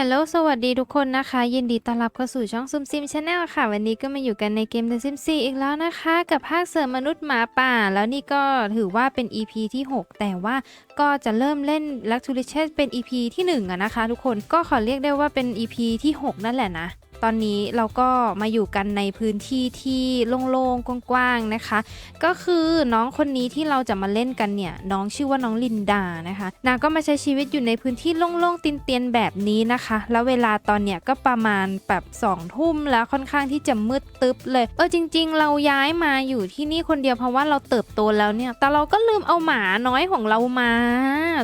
ฮลโหลสวัสดีทุกคนนะคะ ยินดีต้อนรับเข้าสู่ช่องซุมซิมชาแนลค่ะ วันนี้ก็มาอยู่กันในเกม The Sims 4อีกแล้วนะคะ กับภาคเสริมมนุษย์หมาป่า แล้วนี่ก็ถือว่าเป็น EP ที่ 6 แต่ว่าก็จะเริ่มเล่น l u x u r i c h เป็น EP ที่1อะนะคะ ทุกคนก็ขอเรียกได้ว่าเป็น EP ที่ 6 นั่นแหละนะ ตอนนี้เราก็มาอยู่กันในพื้นที่ที่โล่งๆกว้างๆนะคะ ก็คือน้องคนนี้ที่เราจะมาเล่นกันเนี่ยน้องชื่อว่าน้องลินดานะคะนางก็มาใช้ชีวิตอยู่ในพื้นที่โล่งๆตินเตียนๆแบบนี้นะคะ แล้วเวลาตอนเนี้ยก็ประมาณแบบสองทุ่มแล้วค่อนข้างที่จะมืดตึ๊บเลยเออจริง ๆ เราย้ายมาอยู่ที่นี่คนเดียวเพราะว่าเราเติบโตแล้วเนี่ย แต่เราก็ลืมเอาหมาน้อยของเรามา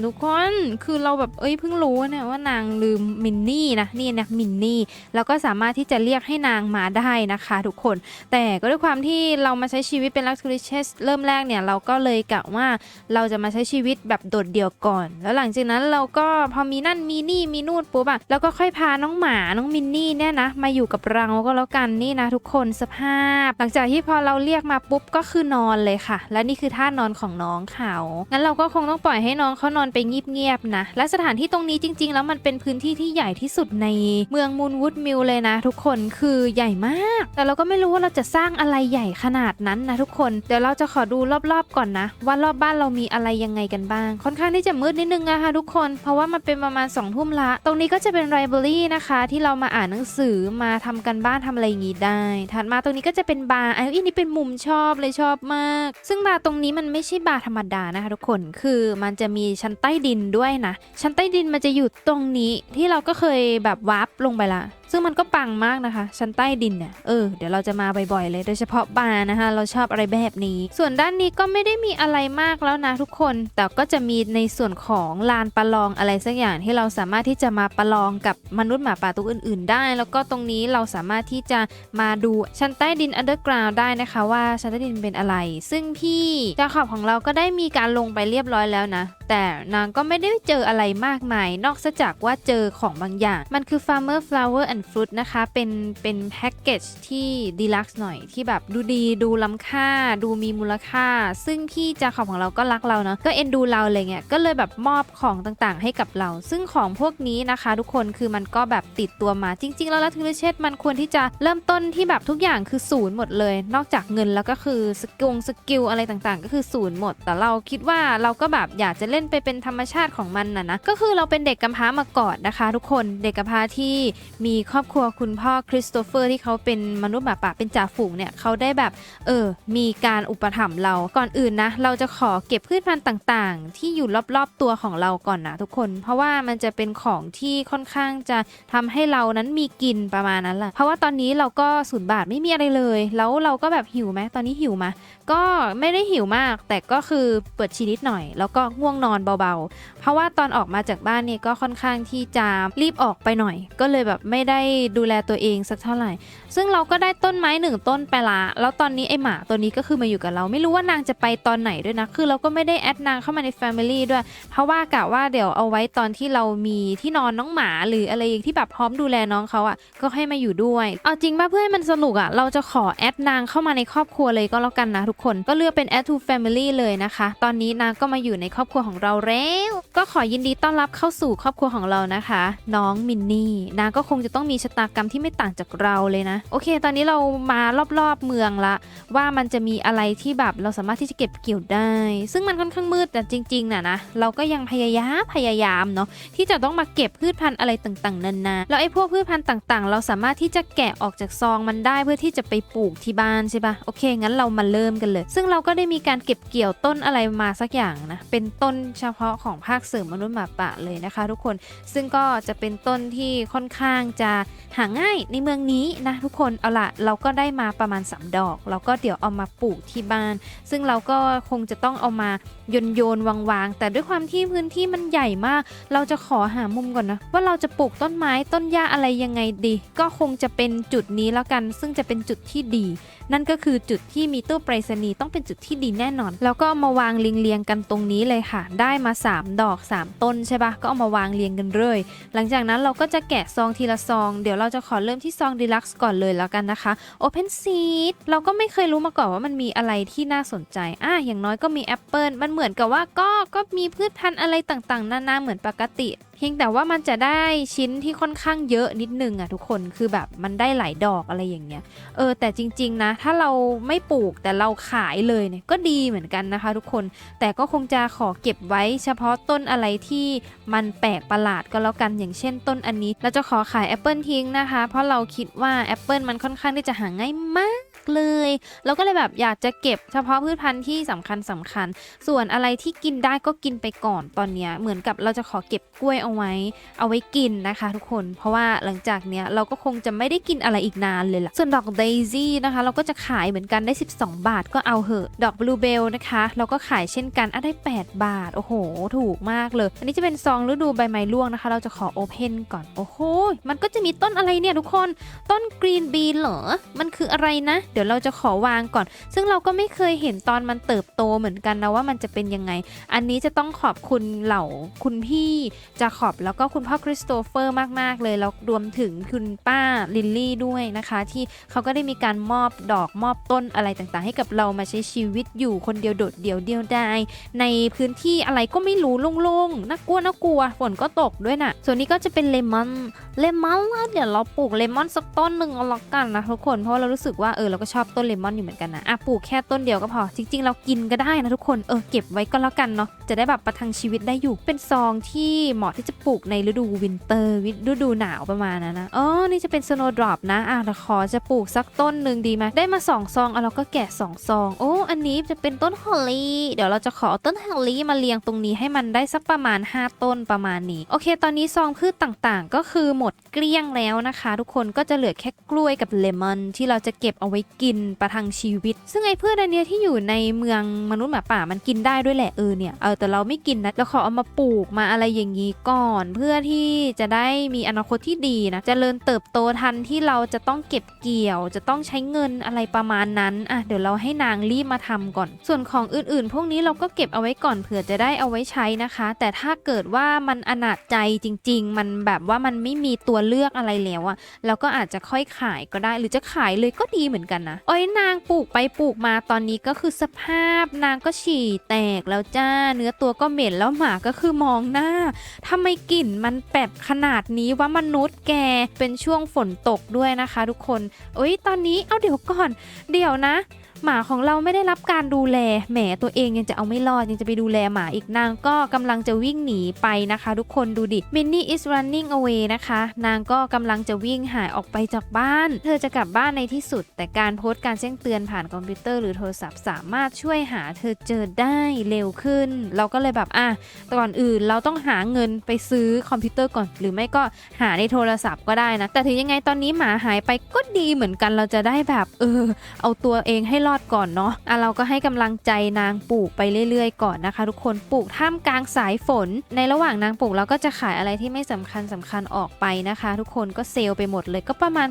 ทุกคนคือเราแบบเอ้ยเพิ่งรู้เนี่ยว่านางลืมมินนี่นะนี่นะมินนี่แล้วก็สามารถที่จะเรียกให้นางมาได้นะคะทุกคน แต่ก็ด้วยความที่เรามาใช้ชีวิตเป็นลักซ์ริเชสเริ่มแรกเนี่ยเราก็เลยกะว่าเราจะมาใช้ชีวิตแบบโดดเดี่ยวก่อน แล้วหลังจากนั้นเราก็พอมีนั่นมีนี่มีนู่นปุ๊บอะแล้วก็ค่อยพาน้องหมาน้องมินนี่เนี่ยนะมาอยู่กับเราก็แล้วกันนี่นะทุกคนสภาพ หลังจากที่พอเราเรียกมาปุ๊บก็คือนอนเลยค่ะ และนี่คือท่านอนของน้องเขางั้นเราก็คงต้องปล่อยให้น้องเขานอนไปเงียบๆนะและสถานที่ตรงนี้จริง ๆ แล้วมันเป็นพื้นที่ที่ใหญ่ที่สุดในเมืองมูนวูดมิลเลยนะทุกคนคือใหญ่มาก แต่เราก็ไม่รู้ว่าเราจะสร้างอะไรใหญ่ขนาดนั้นนะทุกคนเดี๋ยวเราจะขอดูรอบๆก่อนนะ ว่ารอบบ้านเรามีอะไรยังไงกันบ้าง ค่อนข้างที่จะมืดนิดนึงอะคะทุกคน เพราะว่ามันเป็นประมาณ2องทุ่มละ ตรงนี้ก็จะเป็นไ i บรารีนะคะ ที่เรามาอ่านหนังสือมาทำกันบ้านทำอะไรอย่างงี้ได้ ถัดมาตรงนี้ก็จะเป็นบาร์อันนี้เป็นมุมชอบเลยชอบมาก ซึ่งบาร์ตรงนี้มันไม่ใช่บาร์ธรรมดานะคะทุกคนคือมันจะมีชั้นใต้ดินด้วยนะ ชั้นใต้ดินมันจะอยู่ตรงนี้ที่เราก็เคยแบบวาร์ปลงไปละ ซึ่งมันก็ปังมากนะคะ ชั้นใต้ดินเนี่ยเออเดี๋ยวเราจะมาบ่อยๆเลยโดยเฉพาะบาร์นะคะ เราชอบอะไรแบบนี้ ส่วนด้านนี้ก็ไม่ได้มีอะไรมากแล้วนะทุกคน แต่ก็จะมีในส่วนของลานประลองอะไรสักอย่างที่เราสามารถที่จะมาประลองกับมนุษย์หมาป่าตัวอื่น ๆ ได้ แล้วก็ตรงนี้เราสามารถที่จะมาดูชั้นใต้ดิน underground ได้นะคะว่าชั้นใต้ดินเป็นอะไร ซึ่งพี่เจ้าขอบของเราก็ได้มีการลงไปเรียบร้อยแล้วนะแต่นางก็ไม่ได้เจออะไรมากมาย นอกจากว่าเจอของบางอย่าง มันคือ farmer flower and fruit นะคะ เป็นเป็นแพ็กเกจที่ดีลักซ์หน่อยที่แบบดูดีดูล้ำค่า ดูมีมูลค่า ซึ่งพี่จาขอบของเราก็รักเราเนาะก็เอ็นดูเราอะไรเงี้ยก็เลยแบบมอบของต่างๆ ให้กับเรา ซึ่งของพวกนี้นะคะ ทุกคนคือมันก็แบบติดตัวมาจริง ๆ แล้วลัทธิเชตมันควรที่จะเริ่มต้นที่แบบทุกอย่างคือศูนย์หมดเลย นอกจากเงินแล้วก็คือสกิลสกิลอะไรต่างๆ ก็คือศูนย์หมด แต่เราคิดว่าเราก็แบบอยากจะเล่นไปเป็นธรรมชาติของมันนะนะก็คือเราเป็นเด็กกำพร้ามาก่อนนะคะ ทุกคนเด็กกำพร้าที่มีครอบครัวคุณพ่อคริสโตเฟอร์ที่เขาเป็นมนุษย์หมาป่าเป็นจ่าฝูงเนี่ยเขาได้แบบเออมีการอุปถัมภ์เราก่อนอื่นนะ เราจะขอเก็บพืชพันธุ์ต่างๆ ที่อยู่รอบๆตัวของเราก่อนนะทุกคน เพราะว่ามันจะเป็นของที่ค่อนข้างจะทำให้เรานั้นมีกินประมาณนั้นแหละเพราะว่าตอนนี้เราก็ศูนย์บาทไม่มีอะไรเลย แล้วเราก็แบบหิวไหมตอนนี้หิวมาก็ไม่ได้หิวมาก แต่ก็คือเปิดชีนิดหน่อย แล้วก็ง่วงนอนเบาๆ เพราะว่าตอนออกมาจากบ้านเนี่ยก็ค่อนข้างที่จะรีบออกไปหน่อย ก็เลยแบบไม่ได้ดูแลตัวเองสักเท่าไหร่ ซึ่งเราก็ได้ต้นไม้หนึ่งต้นไปละแล้วตอนนี้ไอหมาตัวนี้ก็คือมาอยู่กับเรา ไม่รู้ว่านางจะไปตอนไหนด้วยนะ คือเราก็ไม่ได้แอดนางเข้ามาใน Family ด้วย เพราะว่ากะว่าเดี๋ยวเอาไว้ตอนที่เรามีที่นอนน้องหมา หรืออะไรที่แบบพร้อมดูแลน้องเขาอะ่ะ ก็ให้มาอยู่ด้วย เอาจริงป่ะเพื่อให้มันสนุกอะ่ะ เราจะขอแอดนางเข้ามาในครอบครัวเลยก็แล้วกันนะทุกคนก็เลือกเป็น add to family เลยนะคะ ตอนนี้นางก็มาอยู่ในครอบครัวของเราแล้ว ก็ขอยินดีต้อนรับเข้าสู่ครอบครัวของเรานะคะ น้องมินนี่นางก็คงจะต้องมีชะตากรรมที่ไม่ต่างจากเราเลยนะ โอเค ตอนนี้เรามารอบๆเมืองละ ว่ามันจะมีอะไรที่แบบเราสามารถที่จะเก็บเกี่ยวได้ ซึ่งมันค่อนข้างมืดแต่จริงๆน่ะนะเราก็ยังพยายามพยายามเนาะที่จะต้องมาเก็บพืชพันธุ์อะไรต่างๆนานาแล้วไอ้พวกพืชพันธุ์ต่างๆ เราสามารถที่จะแกะออกจากซองมันได้เพื่อที่จะไปปลูกที่บ้านใช่ปะโอเคงั้นเรามาเริ่มกันเลย ซึ่งเราก็ได้มีการเก็บเกี่ยวต้นอะไรมาสักอย่างนะ เป็นต้นเฉพาะของภาคเสริมมนุษย์หมาป่าเลยนะคะ ทุกคน ซึ่งก็จะเป็นต้นที่ค่อนข้างจะหาง่ายในเมืองนี้นะทุกคน เอาละเราก็ได้มาประมาณ 3 ดอก เราก็เดี๋ยวเอามาปลูกที่บ้าน ซึ่งเราก็คงจะต้องเอามาโยนโยนวางวางแต่ด้วยความที่พื้นที่มันใหญ่มาก เราจะขอหามุมก่อนนะ ว่าเราจะปลูกต้นไม้ต้นหญ้าอะไรยังไงดี ก็คงจะเป็นจุดนี้แล้วกัน ซึ่งจะเป็นจุดที่ดี นั่นก็คือจุดที่มีตู้ไปรษณีย์ต้องเป็นจุดที่ดีแน่นอน แล้วก็เอามาวางเรียงๆกันตรงนี้เลยค่ะ ได้มา 3 ดอก 3 ต้นใช่ปะก็เอามาวางเรียงกันเลย หลังจากนั้นเราก็จะแกะซองทีละซอง เดี๋ยวเราจะขอเริ่มที่ซองดีลักซ์ก่อนเลยแล้วกันนะคะ Open Seed เราก็ไม่เคยรู้มาก่อนว่ามันมีอะไรที่น่าสนใจ อะอย่างน้อยก็มีแอปเปิลมันเหมือนกับว่าก็ก็มีพืชพันธุ์อะไรต่างๆ นานาเหมือนปกติ พียงแต่ว่ามันจะได้ชิ้นที่ค่อนข้างเยอะนิดนึงอะทุกคนคือแบบมันได้หลายดอกอะไรอย่างเงี้ยเออแต่จริง ๆนะ ถ้าเราไม่ปลูกแต่เราขายเลยเนี่ยก็ดีเหมือนกันนะคะ ทุกคนแต่ก็คงจะขอเก็บไว้เฉพาะต้นอะไรที่มันแปลกประหลาดก็แล้วกันอย่างเช่นต้นอันนี้ เราจะขอขายแอปเปิลทิ้งนะคะ เพราะเราคิดว่าแอปเปิลมันค่อนข้างที่จะหาง่ายมาก เลยเราก็เลยแบบอยากจะเก็บเฉพาะพืชพันธุ์ที่สำคัญสำคัญ ส่วนอะไรที่กินได้ก็กินไปก่อนตอนเนี้ยเหมือนกับเราจะขอเก็บกล้วยเอาไว้ เอาไว้กินนะคะ ทุกคน เพราะว่าหลังจากเนี้ยเราก็คงจะไม่ได้กินอะไรอีกนานเลยล่ะ ส่วนดอกเดซี่นะคะ เราก็จะขายเหมือนกันได้ 12 บาทก็เอาเหอะ ดอกบลูเบลนะคะ เราก็ขายเช่นกันอะได้ 8 บาท โอ้โห ถูกมากเลย อันนี้จะเป็นซองฤดูใบไม้ร่วงนะคะ เราจะขอโอเพนก่อน โอ้โห มันก็จะมีต้นอะไรเนี่ยทุกคน ต้นกรีนบีเหรอ มันคืออะไรนะเดี๋ยวเราจะขอวางก่อน ซึ่งเราก็ไม่เคยเห็นตอนมันเติบโตเหมือนกันนะว่ามันจะเป็นยังไง อันนี้จะต้องขอบคุณเหล่าคุณพี่จาขอบแล้วก็คุณพ่อคริสโตเฟอร์มากๆเลยแล้วรวมถึงคุณป้าลิลลี่ด้วยนะคะ ที่เขาก็ได้มีการมอบดอกมอบต้นอะไรต่างๆ ให้กับเรามาใช้ชีวิตอยู่คนเดียวโดดเดี่ยวเดียวดายในพื้นที่อะไรก็ไม่รู้โล่งๆน่ากลัวน่ากลัวฝนก็ตกด้วยน่ะ ส่วนนี้ก็จะเป็นเลมอนเลมอนเดี๋ยวเราปลูกเลมอนสักต้นหนึ่งเอาละกันนะทุกคนเพราะว่าเรารู้สึกว่าเออเราก็ชอบต้นเลมอนอยู่เหมือนกันนะอะปลูกแค่ต้นเดียวก็พอ จริง ๆ เรากินก็ได้นะทุกคนเออเก็บไว้ก็แล้วกันเนาะจะได้แบบประทังชีวิตได้อยู่ เป็นซองที่เหมาะที่จะปลูกในฤดูวินเตอร์ฤดูหนาวประมาณนั้นนะอ๋อนี่จะเป็นสโนว์ดรอปนะอะเดี๋ยวขอจะปลูกสักต้นหนึ่งดีไหมได้มาสองซองเอาเราก็แกะสองซองโอ้อันนี้จะเป็นต้นฮอลลี่เดี๋ยวเราจะขอต้นฮอลลี่มาเรียงตรงนี้ให้มันได้สักประมาณ 5 ต้นประมาณนี้ โอเค ตอนนี้ซองพืชต่างๆ ก็คือหมดเกลี้ยงแล้วนะคะ ทุกคนก็จะเหลือแค่กล้วยกับเลมอนที่เราจะเก็บเอาไว้กินประทังชีวิต ซึ่งไอ้พืชอันเนี้ยที่อยู่ในเมืองมนุษย์หมาป่ามันกินได้ด้วยแหละเออเนี่ยเออแต่เราไม่กินนะเราขอเอามาปลูกมาอะไรอย่างนี้ก่อน เพื่อที่จะได้มีอนาคตที่ดีนะจะเจริญเติบโตทันที่เราจะต้องเก็บเกี่ยว จะต้องใช้เงินอะไรประมาณนั้นอะเดี๋ยวเราให้นางรีบมาทำก่อน ส่วนของอื่นๆ พวกนี้เราก็เก็บเอาไว้ก่อนเผื่อจะได้เอาไว้ใช้นะคะ แต่ถ้าเกิดว่ามันอนาจใจจริง ๆ มันแบบว่ามันไม่มีตัวเลือกอะไรแล้วอะเราก็อาจจะค่อยขายก็ได้หรือจะขายเลยก็ดีเหมือนกันนะโอ้ยนางปลูกไปปลูกมาตอนนี้ก็คือสภาพนางก็ฉี่แตกแล้วจ้า เนื้อตัวก็เหม็นแล้วหมาก็คือมองหน้าทำไมกลิ่นมันแปบขนาดนี้ว่ามนุษย์แกเป็นช่วงฝนตกด้วยนะคะ ทุกคนโอ้ยตอนนี้เอาเดี๋ยวก่อน เดี๋ยวนะ หมาของเราไม่ได้รับการดูแลแหมตัวเองยังจะเอาไม่รอดยังจะไปดูแลหมาอีกนางก็กำลังจะวิ่งหนีไปนะคะ ทุกคนดูดิมินนี่ is running away นะคะ นางก็กำลังจะวิ่งหายออกไปจากบ้าน เธอจะกลับบ้านในที่สุด แต่การโพสต์การแจ้งเตือนผ่านคอมพิวเตอร์หรือโทรศัพท์สามารถช่วยหาเธอเจอได้เร็วขึ้น เราก็เลยแบบอะแต่ก่อนอื่นเราต้องหาเงินไปซื้อคอมพิวเตอร์ก่อน หรือไม่ก็หาในโทรศัพท์ก็ได้นะแต่ถึงยังไงตอนนี้หมาหายไปก็ดีเหมือนกันเราจะได้แบบเออเอาตัวเองให้รอดก่อนเนาะอะเราก็ให้กำลังใจนางปลูกไปเรื่อยๆ ก่อนนะคะ ทุกคนปลูกท่ามกลางสายฝน ในระหว่างนางปลูกเราก็จะขายอะไรที่ไม่สำคัญสำคัญออกไปนะคะ ทุกคนก็เซลล์ไปหมดเลยก็ประมาณ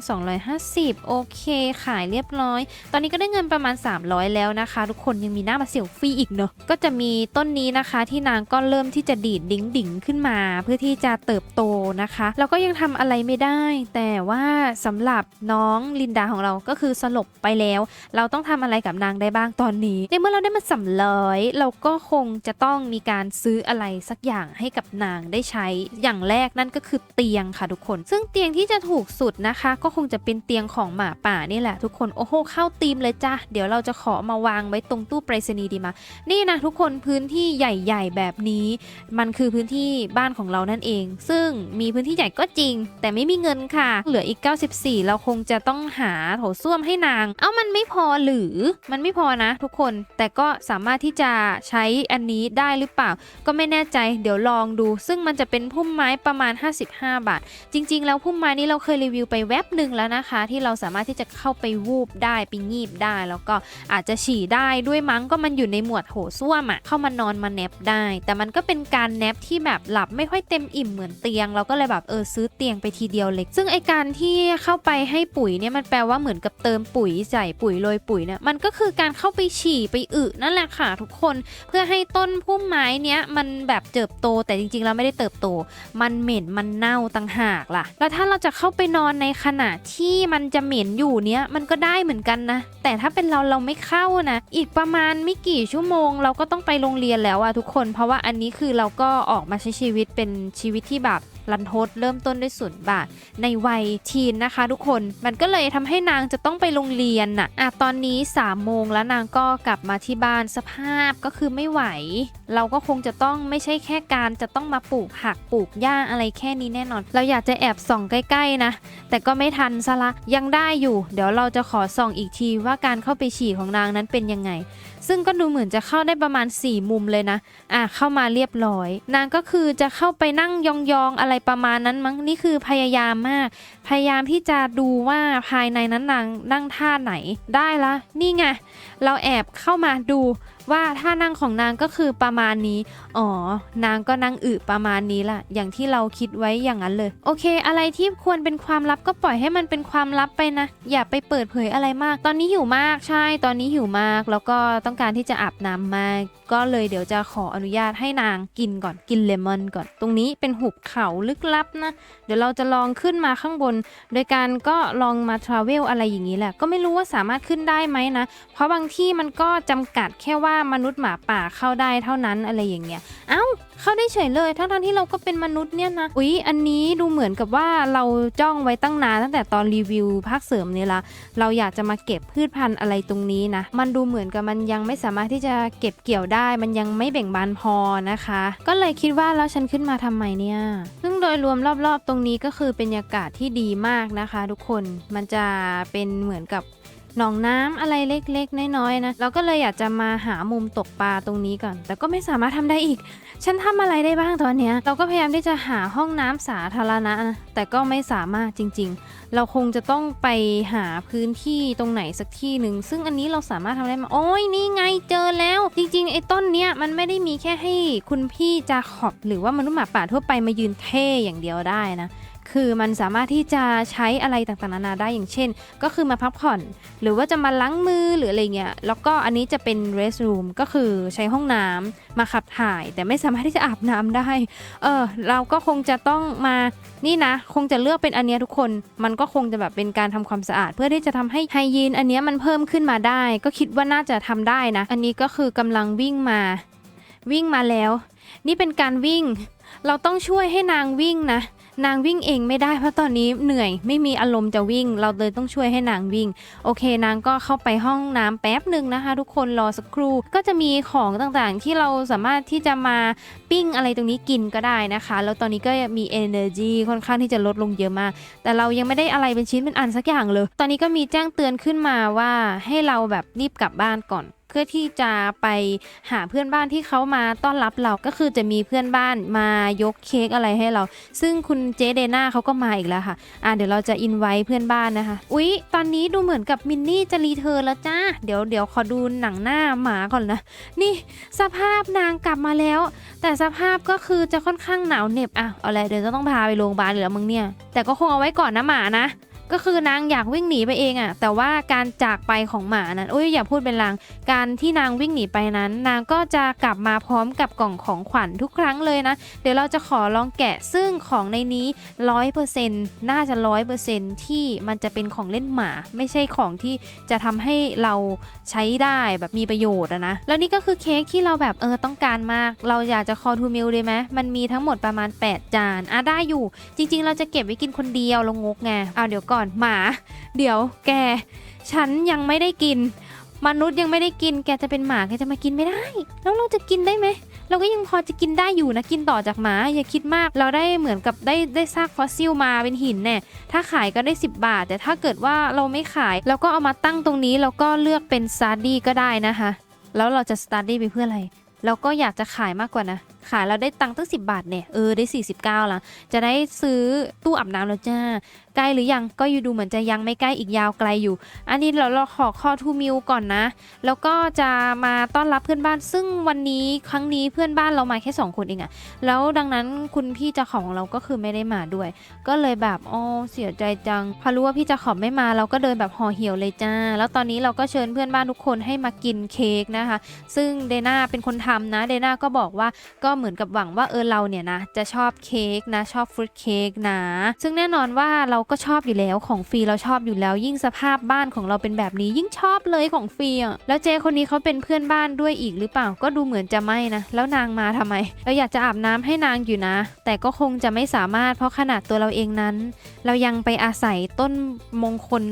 250 โอเค ขายเรียบร้อย ตอนนี้ก็ได้เงินประมาณ 300 แล้วนะคะ ทุกคนยังมีหน้ามาเซลฟี่อีกเนอะก็จะมีต้นนี้นะคะที่นางก็เริ่มที่จะดีดดิ่งดิ่งขึ้นมา เพื่อที่จะเติบโตนะคะแล้วก็ยังทำอะไรไม่ได้ แต่ว่าสำหรับน้องลินดาของเราก็คือสลบไปแล้ว เราต้องทำอะไรกับนางได้บ้างตอนนี้ในเมื่อเราได้มาสำร้อยเราก็คงจะต้องมีการซื้ออะไรสักอย่างให้กับนางได้ใช้อย่างแรกนั่นก็คือเตียงค่ะทุกคน ซึ่งเตียงที่จะถูกสุดนะคะ ก็คงจะเป็นเตียงของหมาป่านี่แหละทุกคนโอ้โหเข้าตีมเลยจ้ะเดี๋ยวเราจะขอมาวางไว้ตรงตู้ไปรษณีย์ดีมานี่นะทุกคนพื้นที่ใหญ่ ๆ แบบนี้ มันคือพื้นที่บ้านของเรานั่นเอง ซึ่งมีพื้นที่ใหญ่ก็จริง แต่ไม่มีเงินค่ะ เหลืออีก 94 เราคงจะต้องหาโถส้วมให้นาง เอ้ามันไม่พอหรือมันไม่พอนะทุกคน แต่ก็สามารถที่จะใช้อันนี้ได้หรือเปล่า ก็ไม่แน่ใจ เดี๋ยวลองดู ซึ่งมันจะเป็นพุ่มไม้ประมาณ 55 บาท จริง ๆ แล้วพุ่มไม้นี้เราเคยรีวิวไปแว็บหนึ่งแล้วนะคะ ที่เราสามารถที่จะเข้าไปวูบได้ไปงีบได้ แล้วก็อาจจะฉี่ได้ด้วยมั้งก็มันอยู่ในหมวดโถส้วมอะเข้ามานอนมาแนบได้ แต่มันก็เป็นการแนบที่แบบหลับไม่ค่อยเต็มอิ่มเหมือนเตียง เราก็เลยแบบเออซื้อเตียงไปทีเดียวเล็กซึ่งไอการที่เข้าไปให้ปุ๋ยเนี่ยมันแปลว่าเหมือนกับเติมปุ๋ยใส่ปุ๋ยโรยปุ๋ยเนี่ยมันก็คือการเข้าไปฉี่ไปอึนั่นแหละค่ะทุกคนเพื่อให้ต้นพุ่มไม้เนี้ยมันแบบเติบโตแต่จริงๆเราไม่ได้เติบโต มันเหม็นมันเน่าต่างหากล่ะ แล้วถ้าเราจะเข้าไปนอนในขณะที่มันจะเหม็นอยู่เนี้ยมันก็ได้เหมือนกันนะ แต่ถ้าเป็นเราเราไม่เข้านะ อีกประมาณไม่กี่ชั่วโมง เราก็ต้องไปโรงเรียนแล้วอะทุกคน เพราะว่าอันนี้คือเราก็ออกมาใช้ชีวิตเป็นชีวิตที่แบบ รันทดเริ่มต้นด้วยศูนย์บาท ในวัยทีนนะคะ ทุกคนมันก็เลยทำให้นางจะต้องไปโรงเรียนน่ะอะตอนนี้3ามโมงแล้วนางก็กลับมาที่บ้านสภาพก็คือไม่ไหว เราก็คงจะต้องไม่ใช่แค่การจะต้องมาปลูกผักปลูกหญ้าอะไรแค่นี้แน่นอน เราอยากจะแอบส่องใกล้ๆนะ แต่ก็ไม่ทันซะละยังได้อยู่ เดี๋ยวเราจะขอส่องอีกทีว่าการเข้าไปฉี่ของนางนั้นเป็นยังไง ซึ่งก็ดูเหมือนจะเข้าได้ประมาณ 4 มุมเลยนะอะเข้ามาเรียบร้อย นางก็คือจะเข้าไปนั่งยองๆอะไรประมาณนั้นมั้งนี่คือพยายามมาก พยายามที่จะดูว่าภายในนั้นนางนั่งท่าไหนได้ละ นี่ไงเราแอบเข้ามาดู ว่าท่านั่งของนางก็คือประมาณนี้ อ๋อ นางก็นั่งอึประมาณนี้ละอย่างที่เราคิดไว้อย่างนั้นเลย โอเค อะไรที่ควรเป็นความลับก็ปล่อยให้มันเป็นความลับไปนะ อย่าไปเปิดเผยอะไรมาก ตอนนี้หิวมาก ใช่ ตอนนี้หิวมาก แล้วก็ต้องการที่จะอาบน้ำมาก ก็เลยเดี๋ยวจะขออนุญาตให้นางกินก่อน กินเลมอนก่อน ตรงนี้เป็นหุบเขาลึกลับนะ เดี๋ยวเราจะลองขึ้นมาข้างบน โดยการก็ลองมาทราเวลอะไรอย่างนี้แหละ ก็ไม่รู้ว่าสามารถขึ้นได้ไหมนะ เพราะบางที่มันก็จำกัดแค่ว่ามนุษย์หมาป่าเข้าได้เท่านั้นอะไรอย่างเงี้ย เอ้า เข้าได้เฉยเลย ทั้งทที่เราก็เป็นมนุษย์เนี่ยนะ อุ๊ย อันนี้ดูเหมือนกับว่าเราจ้องไว้ตั้งนานตั้งแต่ตอนรีวิวภาคเสริมเนี่ยละ เราอยากจะมาเก็บพืชพันธุ์อะไรตรงนี้นะ มันดูเหมือนกับมันยังไม่สามารถที่จะเก็บเกี่ยวได้ มันยังไม่เบ่งบานพอนะคะ ก็เลยคิดว่าแล้วฉันขึ้นมาทำไมเนี่ย ซึ่งโดยรวมรอบๆ ตรงนี้ก็คือเป็นบรรยากาศที่ดีมากนะคะ ทุกคน มันจะเป็นเหมือนกับ หนองน้ำอะไรเล็กๆ น้อยๆนะเราก็เลยอยากจะมาหามุมตกปลาตรงนี้ก่อน แต่ก็ไม่สามารถทำได้อีก ฉันทำอะไรได้บ้างตอนเนี้ยเราก็พยายามที่จะหาห้องน้ำสาธารณะนะแต่ก็ไม่สามารถจริง ๆ เราคงจะต้องไปหาพื้นที่ตรงไหนสักที่หนึ่งซึ่งอันนี้เราสามารถทำได้ไหมาโอ้ยนี่ไงเจอแล้ว จริงๆไอ้ต้นเนี้ยมันไม่ได้มีแค่ให้คุณพี่จาขอบหรือว่ามนุษย์หมาป่าทั่วไปมายืนเท่อย่างเดียวได้นะ คือมันสามารถที่จะใช้อะไรต่างๆนานาได้อย่างเช่น ก็คือมาพักผ่อน หรือว่าจะมาล้างมือหรืออะไรเงี้ยแล้วก็อันนี้จะเป็น rest room ก็คือใช้ห้องน้ำมาขับถ่าย แต่ไม่สามารถที่จะอาบน้ำได้เออเราก็คงจะต้องมานี่นะ คงจะเลือกเป็นอันเนี้ยทุกคน มันก็คงจะแบบเป็นการทำความสะอาด เพื่อที่จะทำให้ไฮยีนอันเนี้ยมันเพิ่มขึ้นมาได้ ก็คิดว่าน่าจะทำได้นะ อันนี้ก็คือกำลังวิ่งมา วิ่งมาแล้ว นี่เป็นการวิ่ง เราต้องช่วยให้นางวิ่งนะ นางวิ่งเองไม่ได้เพราะตอนนี้เหนื่อยไม่มีอารมณ์จะวิ่ง เราเลยต้องช่วยให้นางวิ่ง โอเค นางก็เข้าไปห้องน้ำแป๊บหนึ่งนะคะ ทุกคนรอสักครู่ก็จะมีของต่างๆ ที่เราสามารถที่จะมาปิ้งอะไรตรงนี้กินก็ได้นะคะ แล้วตอนนี้ก็มี energy ค่อนข้างที่จะลดลงเยอะมาก แต่เรายังไม่ได้อะไรเป็นชิ้นเป็นอันสักอย่างเลย ตอนนี้ก็มีแจ้งเตือนขึ้นมาว่าให้เราแบบรีบกลับบ้านก่อน เพื่อที่จะไปหาเพื่อนบ้านที่เขามาต้อนรับเราก็คือจะมีเพื่อนบ้านมายกเค้กอะไรให้เรา ซึ่งคุณเจเดน่าเขาก็มาอีกแล้วค่ะอ่าเดี๋ยวเราจะอินไว้เพื่อนบ้านนะคะอุ๊ย ตอนนี้ดูเหมือนกับมินนี่จะรีเทิร์นแล้วจ้าเดี๋ยวเดี๋ยวขอดูหนังหน้าหมาก่อนนะ นี่สภาพนางกลับมาแล้ว แต่สภาพก็คือจะค่อนข้างหนาวเหน็บอะเอาอะไรเดี๋ยวจะต้องพาไปโรงพยาบาลหรือมึงเนี่ยแต่ก็คงเอาไว้ก่อนนะหมานะ ก็คือนางอยากวิ่งหนีไปเองอะ่ะ แต่ว่าการจากไปของหมานั้นโอ้ยอย่าพูดเป็นลาง การที่นางวิ่งหนีไปนั้น นางก็จะกลับมาพร้อมกับกล่องของขวัญทุกครั้งเลยนะ เดี๋ยวเราจะขอลองแกะซึ่งของในนี้ร้อยเปอร์เซ็นต์น่าจะร้อยเปอร์เซ็นต์ที่มันจะเป็นของเล่นหมา ไม่ใช่ของที่จะทำให้เราใช้ได้แบบมีประโยชน์อะนะ แล้วนี่ก็คือเค้กที่เราแบบเออต้องการมาก เราอยากจะคอทูมิลเลยไหมมันมีทั้งหมดประมาณ 8 จานอะได้อยู่ จริง ๆ เราจะเก็บไว้กินคนเดียวเรางกไงเอาเดี๋ยวก่อนหมา เดี๋ยวแก ฉันยังไม่ได้กิน มนุษย์ยังไม่ได้กิน แกจะเป็นหมาแกจะมากินไม่ได้ แล้วเราจะกินได้ไหมเราก็ยังพอจะกินได้อยู่นะกินต่อจากหมาอย่าคิดมากเราได้เหมือนกับได้ได้ซากฟอสซิลมาเป็นหินแน่ถ้าขายก็ได้ 10 บาท แต่ถ้าเกิดว่าเราไม่ขายเราก็เอามาตั้งตรงนี้แล้วก็เลือกเป็นสตาร์ดี้ก็ได้นะคะ แล้วเราจะสตาร์ดี้ไปเพื่ออะไรเราก็อยากจะขายมากกว่านะขายเราได้ตังค์ตั้ง 10 บาทเนี่ย เออ ได้ 49ละจะได้ซื้อตู้อาบน้ำแล้วจ้า ใกล้หรือยังก็อยู่ดูเหมือนจะยังไม่ใกล้อีกยาวไกลอยู่ อันนี้เราเราขอคอทูมิวก่อนนะ แล้วก็จะมาต้อนรับเพื่อนบ้าน ซึ่งวันนี้ครั้งนี้เพื่อนบ้านเรามาแค่สองคนเองอะแล้วดังนั้นคุณพี่เจ้าของเราก็คือไม่ได้มาด้วย ก็เลยแบบอ๋อเสียใจจัง พอรู้ว่าพี่เจะขอไม่มาเราก็เดินแบบห่อเหี่ยวเลยจ้า แล้วตอนนี้เราก็เชิญเพื่อนบ้านทุกคนให้มากินเค้กนะคะ ซึ่งเดน่าเป็นคนทำนะ เดน่าก็บอกว่าก็เหมือนกับหวังว่าเออเราเนี่ยนะจะชอบเค้กนะชอบฟรุตเค้กนะ ซึ่งแน่นอนว่าเราก็ชอบอยู่แล้วของฟรีเราชอบอยู่แล้ว ยิ่งสภาพบ้านของเราเป็นแบบนี้ ยิ่งชอบเลยของฟรีอะแล้วเจคนนี้เขาเป็นเพื่อนบ้านด้วยอีกหรือเปล่าก็ดูเหมือนจะไม่นะแล้วนางมาทำไมเราอยากจะอาบน้ำให้นางอยู่นะ แต่ก็คงจะไม่สามารถเพราะขนาดตัวเราเองนั้น เรายังไปอาศัยต้นมงคล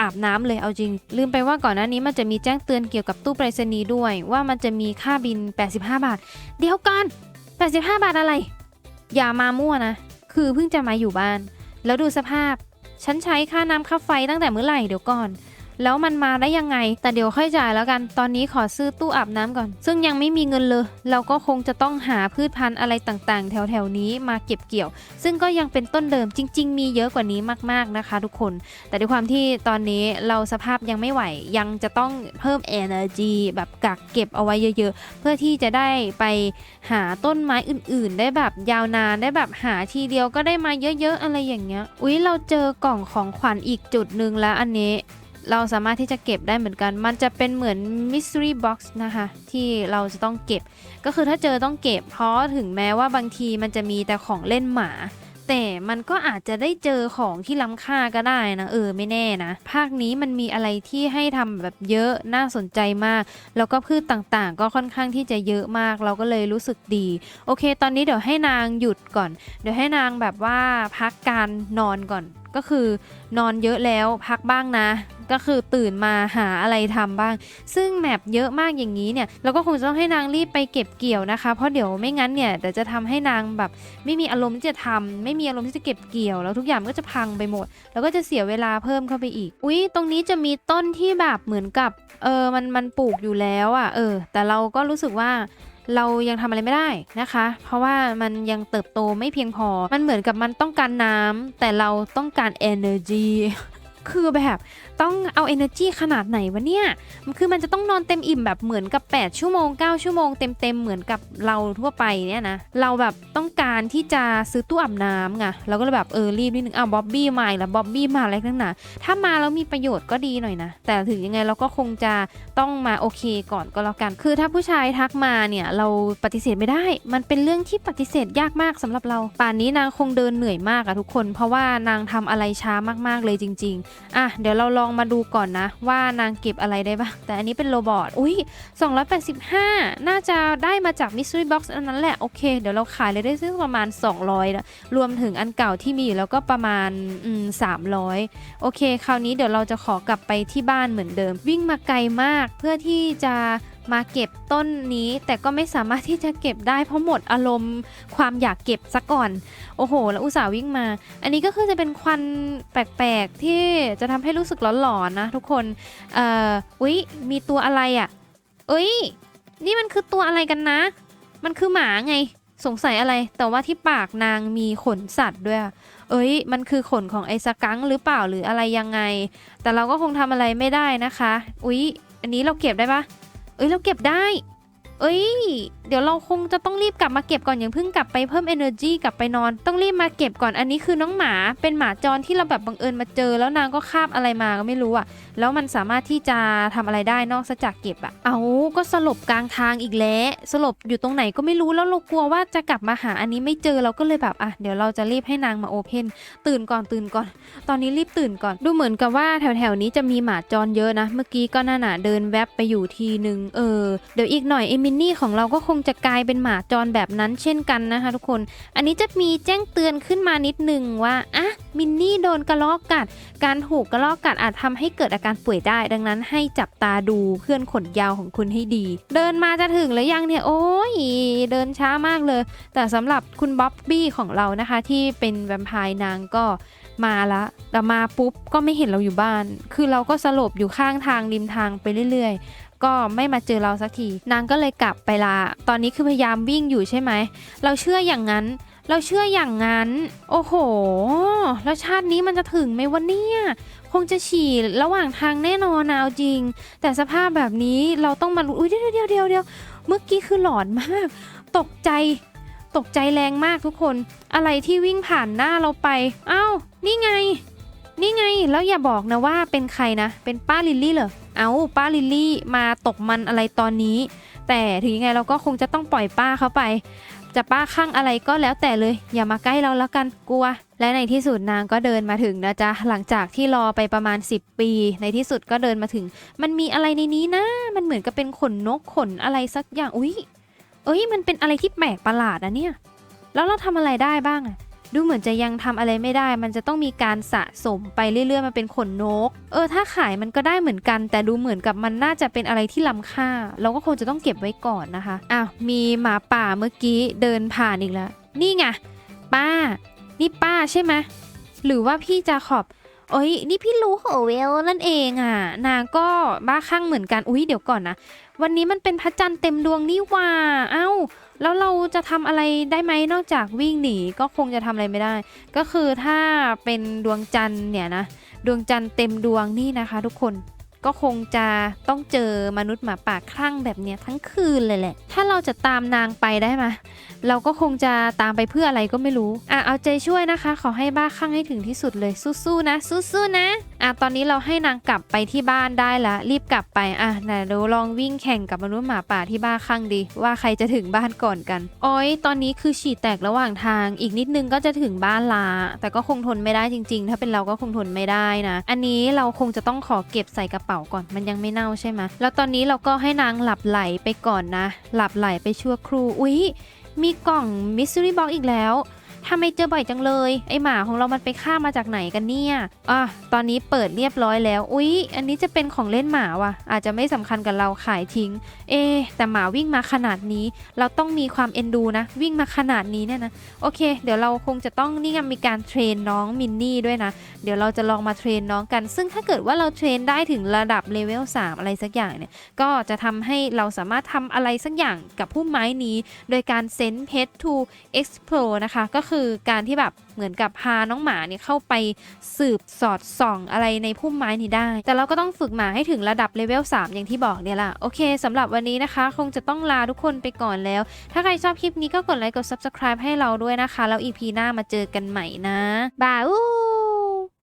อาบน้ำเลยเอาจริง ลืมไปว่าก่อนหน้านี้มันจะมีแจ้งเตือนเกี่ยวกับตู้ไปรษณีย์ด้วย ว่ามันจะมีค่าบิน 85 บาท เดี๋ยวก่อน 85 บาทอะไร อย่ามามั่วนะ คือเพิ่งจะมาอยู่บ้าน แล้วดูสภาพ ฉันใช้ค่าน้ำค่าไฟตั้งแต่เมื่อไหร่เดี๋ยวก่อน แล้วมันมาได้ยังไง แต่เดี๋ยวค่อยจ่ายแล้วกัน ตอนนี้ขอซื้อตู้อาบน้ำก่อน ซึ่งยังไม่มีเงินเลย เราก็คงจะต้องหาพืชพันธุ์อะไรต่างๆ แถวๆนี้มาเก็บเกี่ยว ซึ่งก็ยังเป็นต้นเดิมจริง ๆ มีเยอะกว่านี้มากๆนะคะ ทุกคน แต่ด้วยความที่ตอนนี้เราสภาพยังไม่ไหวยังจะต้องเพิ่ม energy แบบกักเก็บเอาไว้เยอะ ๆ เพื่อที่จะได้ไปหาต้นไม้อื่น ๆ ได้แบบยาวนานได้แบบหาทีเดียวก็ได้มาเยอะ ๆ อะไรอย่างเงี้ย อุ๊ยเราเจอกล่องของขวัญอีกจุดหนึ่งแล้วอันนี้ เราสามารถที่จะเก็บได้เหมือนกัน มันจะเป็นเหมือน mystery box นะคะ ที่เราจะต้องเก็บ ก็คือถ้าเจอต้องเก็บ เพราะถึงแม้ว่าบางทีมันจะมีแต่ของเล่นหมา แต่มันก็อาจจะได้เจอของที่ล้ำค่าก็ได้นะเออไม่แน่นะ ภาคนี้มันมีอะไรที่ให้ทำแบบเยอะน่าสนใจมาก แล้วก็พืชต่างๆ ก็ค่อนข้างที่จะเยอะมาก เราก็เลยรู้สึกดี โอเค ตอนนี้เดี๋ยวให้นางหยุดก่อน เดี๋ยวให้นางแบบว่าพักการนอนก่อนก็คือนอนเยอะแล้วพักบ้างนะ ก็คือตื่นมาหาอะไรทำบ้าง ซึ่งแมปเยอะมากอย่างนี้เนี่ยเราก็คงจะต้องให้นางรีบไปเก็บเกี่ยวนะคะ เพราะเดี๋ยวไม่งั้นเนี่ยเดี๋ยวจะทำให้นางแบบไม่มีอารมณ์ที่จะทำไม่มีอารมณ์ที่จะเก็บเกี่ยว แล้วทุกอย่างก็จะพังไปหมด แล้วก็จะเสียเวลาเพิ่มเข้าไปอีก อุ๊ย ตรงนี้จะมีต้นที่แบบเหมือนกับเออมันมันปลูกอยู่แล้วอะ่ะเออ แต่เราก็รู้สึกว่า เรายังทำอะไรไม่ได้นะคะ เพราะว่ามันยังเติบโตไม่เพียงพอ มันเหมือนกับมันต้องการน้ำแต่เราต้องการ energy คือแบบ ต้องเอา energy ขนาดไหนวะเนี่ย คือมันจะต้องนอนเต็มอิ่มแบบเหมือนกับ 8 ชั่วโมง 9 ชั่วโมงเต็มๆ เหมือนกับเราทั่วไปเนี่ยนะ เราแบบต้องการที่จะซื้อตู้อาบน้ำไง เราก็เลยแบบเออรีบนิดนึงอ้าวบ๊อบบี้มาอีกแล้วบ๊อบบี้มาอะไรทั้งนั้นถ้ามาแล้วมีประโยชน์ก็ดีหน่อยนะ แต่ถึงยังไงเราก็คงจะต้องมาโอเคก่อนก็แล้วกัน คือถ้าผู้ชายทักมาเนี่ยเราปฏิเสธไม่ได้ มันเป็นเรื่องที่ปฏิเสธยากมากสำหรับเรา ป่านนี้นางคงเดินเหนื่อยมากอะทุกคน เพราะว่านางทำอะไรช้ามากๆเลยจริง ๆ อะเดี๋ยวเราลององมาดูก่อนนะ ว่านางเก็บอะไรได้บ้าง แต่อันนี้เป็นโรบอทอุ้ย285 น่าจะได้มาจาก Mystery Box อันนั้นแหละ โอเค เดี๋ยวเราขายเลยได้ซึ่งประมาณ 200นะรวมถึงอันเก่าที่มีอยู่แล้วก็ประมาณอืม300 โอเค คราวนี้เดี๋ยวเราจะขอกลับไปที่บ้านเหมือนเดิม วิ่งมาไกลมากเพื่อที่จะ มาเก็บต้นนี้ แต่ก็ไม่สามารถที่จะเก็บได้เพราะหมดอารมณ์ความอยากเก็บซะก่อน โอ้โห แล้วอุตส่าห์วิ่งมา อันนี้ก็คือจะเป็นควันแปลกๆ ที่จะทำให้รู้สึกหลอนๆนะทุกคนเอ่ออุ๊ยมีตัวอะไรอะ่ะเอ้ย นี่มันคือตัวอะไรกันนะ มันคือหมาไงสงสัยอะไร แต่ว่าที่ปากนางมีขนสัตว์ด้วย เอ้ย มันคือขนของไอ้สกังหรือเปล่าหรืออะไรยังไง แต่เราก็คงทำอะไรไม่ได้นะคะ อุ๊ย อันนี้เราเก็บได้ปะ เอ้ยเราเก็บได้ เอ้ย เดี๋ยวเราคงจะต้องรีบกลับมาเก็บก่อนอย่างเพิ่งกลับไปเพิ่ม energy กลับไปนอน ต้องรีบมาเก็บก่อนอันนี้คือน้องหมาเป็นหมาจรที่เราแบบบังเอิญมาเจอ แล้วนางก็คาบอะไรมาก็ไม่รู้อะแล้วมันสามารถที่จะทำอะไรได้นอกจากเก็บอะเอาก็สลบกลางทางอีกแล้วสลบอยู่ตรงไหนก็ไม่รู้แล้วเรากลัวว่าจะกลับมาหาอันนี้ไม่เจอเราก็เลยแบบอะเดี๋ยวเราจะรีบให้นางมาโอเพนตื่นก่อนตื่นก่อน ตอนนี้รีบตื่นก่อน ดูเหมือนกับว่าแถวๆนี้จะมีหมาจรเยอะนะ เมื่อกี้ก็น่าหนาเดินแวบไปอยู่ทีนึงเออเดี๋ยวอีกหน่อยเอมินนี่ของเราก็คงจะกลายเป็นหมาจรแบบนั้นเช่นกันนะคะทุกคน อันนี้จะมีแจ้งเตือนขึ้นมานิดนึงว่าอะมินนี่โดนกระลอกกัด การถูกกระลอกกัดอาจทำให้เกิดอาการป่วยได้ ดังนั้นให้จับตาดูเพื่อนขนยาวของคุณให้ดี เดินมาจะถึงหรือยังเนี่ยโอ้ยเดินช้ามากเลย แต่สำหรับคุณบ๊อบบี้ของเรานะคะที่เป็นแวมไพร์นางก็มาละแต่มาปุ๊บก็ไม่เห็นเราอยู่บ้าน คือเราก็สลบอยู่ข้างทางริมทางไปเรื่อยๆ ก็ไม่มาเจอเราสักที นางก็เลยกลับไปละตอนนี้คือพยายามวิ่งอยู่ใช่ไหม เราเชื่ออย่างนั้น เราเชื่ออย่างนั้น โอ้โห แล้วชาตินี้มันจะถึงไหมวะเนี่ย คงจะฉี่ระหว่างทางแน่นอนนะเอาจริง แต่สภาพแบบนี้เราต้องมาลุ้นอุ้ยเดี๋ยวเดี๋ยวเดี๋ยวเดี๋ยวเมื่อกี้คือหลอนมาก ตกใจ ตกใจแรงมากทุกคน อะไรที่วิ่งผ่านหน้าเราไป เอ้า นี่ไง นี่ไงแล้วอย่าบอกนะว่าเป็นใครนะ เป็นป้าลิลลี่เหรอ เอาป้าลิลลี่มาตกมันอะไรตอนนี้ แต่ถึงยังไงเราก็คงจะต้องปล่อยป้าเขาไป จะป้าข้างอะไรก็แล้วแต่เลย อย่ามาใกล้เราแล้วกันกลัว และในที่สุดนางก็เดินมาถึงนะจ๊ะ หลังจากที่รอไปประมาณ 10 ปี ในที่สุดก็เดินมาถึง มันมีอะไรในนี้นะ มันเหมือนกับเป็นขนนกขนอะไรสักอย่าง อุ้ยเอ้ย มันเป็นอะไรที่แปลกประหลาดนะเนี่ย แล้วเราทำอะไรได้บ้างอะ ดูเหมือนจะยังทำอะไรไม่ได้ มันจะต้องมีการสะสมไปเรื่อยๆ มันเป็นขนนก เออ ถ้าขายมันก็ได้เหมือนกัน แต่ดูเหมือนกับมันน่าจะเป็นอะไรที่ล้ำค่า เราก็คงจะต้องเก็บไว้ก่อนนะคะ อ้าว มีหมาป่าเมื่อกี้เดินผ่านอีกแล้ว นี่ไง ป้า นี่ป้าใช่ไหม หรือว่าพี่จาขอบโอ้ยนี่พี่รู้โหเวลนั่นเองอะ นางก็บ้าคลั่งเหมือนกัน อุ้ยเดี๋ยวก่อนนะ วันนี้มันเป็นพระจันทร์เต็มดวงนี่ว่า เอ้า แล้วเราจะทำอะไรได้ไหมนอกจากวิ่งหนีก็คงจะทำอะไรไม่ได้ ก็คือถ้าเป็นดวงจันทร์เนี่ยนะดวงจันทร์เต็มดวงนี่นะคะ ทุกคนก็คงจะต้องเจอมนุษย์หมาป่าคลั่งแบบเนี้ยทั้งคืนเลยแหละ ถ้าเราจะตามนางไปได้ไหมเราก็คงจะตามไปเพื่ออะไรก็ไม่รู้อะเอาใจช่วยนะคะ ขอให้บ้าคลั่งให้ถึงที่สุดเลยสู้ๆนะสู้ๆนะอะตอนนี้เราให้นางกลับไปที่บ้านได้ละรีบกลับไปอะไหนเดี๋ยวลองวิ่งแข่งกับมนุษย์หมาป่าที่บ้าคลั่งดี ว่าใครจะถึงบ้านก่อนกันโอ้ยตอนนี้คือฉี่แตกระหว่างทาง อีกนิดนึงก็จะถึงบ้านละแต่ก็คงทนไม่ได้จริง ๆ ถ้าเป็นเราก็คงทนไม่ได้นะ อันนี้เราคงจะต้องขอเก็บใส่กระเป๋าก่อนมันยังไม่เน่าใช่ไหมแล้วตอนนี้เราก็ให้นางหลับไหลไปก่อนนะ หลับไหลไปชั่วครู่อุ๊ยมีกล่องมิส t รี่บ็อกอีกแล้ว ทำไมเจอบ่อยจังเลย ไอหมาของเรามันไปฆ่ามาจากไหนกันเนี่ยอะตอนนี้เปิดเรียบร้อยแล้ว อุ๊ย อันนี้จะเป็นของเล่นหมาว่ะ อาจจะไม่สำคัญกับเราขายทิ้ง เอ แต่หมาวิ่งมาขนาดนี้ เราต้องมีความเอ็นดูนะ วิ่งมาขนาดนี้เนี่ยนะ โอเค เดี๋ยวเราคงจะต้องนี่ไงมีการเทรนน้องมินนี่ด้วยนะ เดี๋ยวเราจะลองมาเทรนน้องกัน ซึ่งถ้าเกิดว่าเราเทรนได้ถึงระดับเลเวล3อะไรสักอย่างเนี่ย ก็จะทำให้เราสามารถทำอะไรสักอย่างกับพุ่มไม้นี้ โดยการ send pet to explore นะคะ ก็คือการที่แบบเหมือนกับพาน้องหมาเนี่ยเข้าไปสืบสอดส่องอะไรในพุ่มไม้นี้ได้ แต่เราก็ต้องฝึกหมาให้ถึงระดับเลเวล3อย่างที่บอกเนี่ยแหละโอเคสำหรับวันนี้นะคะ คงจะต้องลาทุกคนไปก่อนแล้ว ถ้าใครชอบคลิปนี้ก็กดไลค์กด subscribe ให้เราด้วยนะคะ แล้ว EP หน้ามาเจอกันใหม่นะบาย